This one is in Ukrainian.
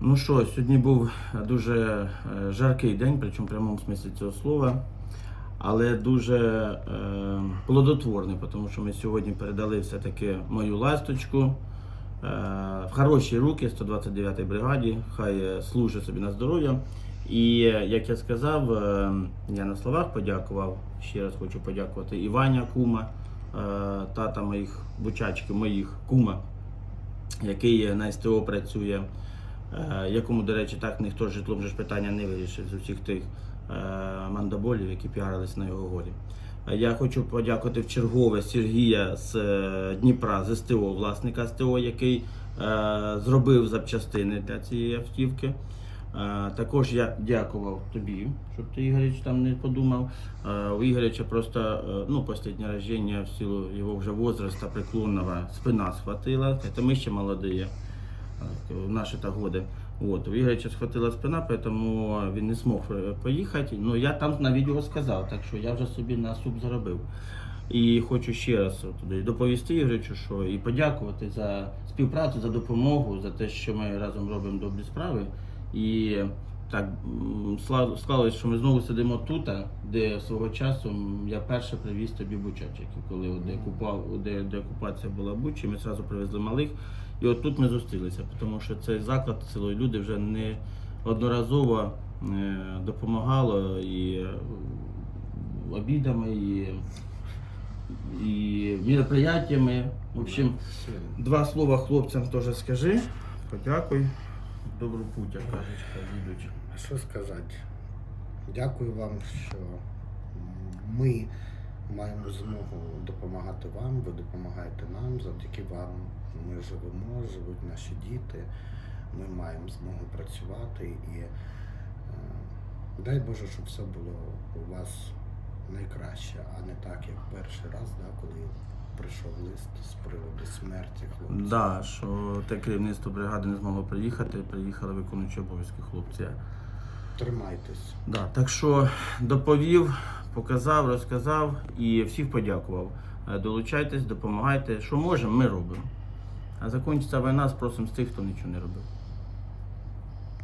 Ну що, сьогодні був дуже е, жаркий день, причому в прямому смислі цього слова, але дуже е, плодотворний, тому що ми сьогодні передали все-таки мою ласточку е, в хороші руки 129-й бригаді, хай е, служить собі на здоров'я. І е, як я сказав, е, я на словах подякував. Ще раз хочу подякувати Іваня Кума, е, тата моїх бучачки, моїх кума, який на СТО працює, е, якому, до речі, так ніхто з житлом ж питання не вирішив з усіх тих е, мандаболів, які піарились на його горі. Е, Я хочу подякувати в чергове Сергія з е, Дніпра, з СТО, власника СТО, який е, зробив запчастини для цієї автівки. Е, Також я дякував тобі, щоб ти Ігоріч там не подумав. Е, У Ігоряча просто е, ну, останнє рождення в силу його вже возраста преклонного спина схватила. Це ми ще молоді, в наші та годи. От, у Ігоряча схватила спина, тому він не змог е, поїхати. Ну я там на відео сказав, так що я вже собі на суп заробив. І хочу ще раз туди доповісти Ігорючу, що і подякувати за співпрацю, за допомогу, за те, що ми разом робимо добрі справи. І так склалось, що ми знову сидимо тут, де свого часу я перше привіз тобі бучачиків, коли де, купав, де, де окупація була Бучі, ми одразу привезли малих. І от тут ми зустрілися, тому що цей заклад і люди вже не одноразово е, допомагало і обідами, і, і мероприятиями. В общем, два слова хлопцям теж скажи. Подякуй. Добру путь, як кажуть, їдуть. А що сказати? Дякую вам, що ми маємо змогу допомагати вам, ви допомагаєте нам. Завдяки вам ми живемо, живуть наші діти. Ми маємо змогу працювати і е, дай Боже, щоб все було у вас найкраще, а не так, як перший раз, да, коли прийшов лист з приводу смерті хлопця. Да, що те керівництво бригади не змогло приїхати, приїхали виконуючі обов'язки хлопці. Тримайтесь. Да, так що доповів, показав, розказав і всіх подякував. Е, Долучайтесь, допомагайте. Що можемо, ми робимо. А закінчиться війна, спросимо з тих, хто нічого не робив.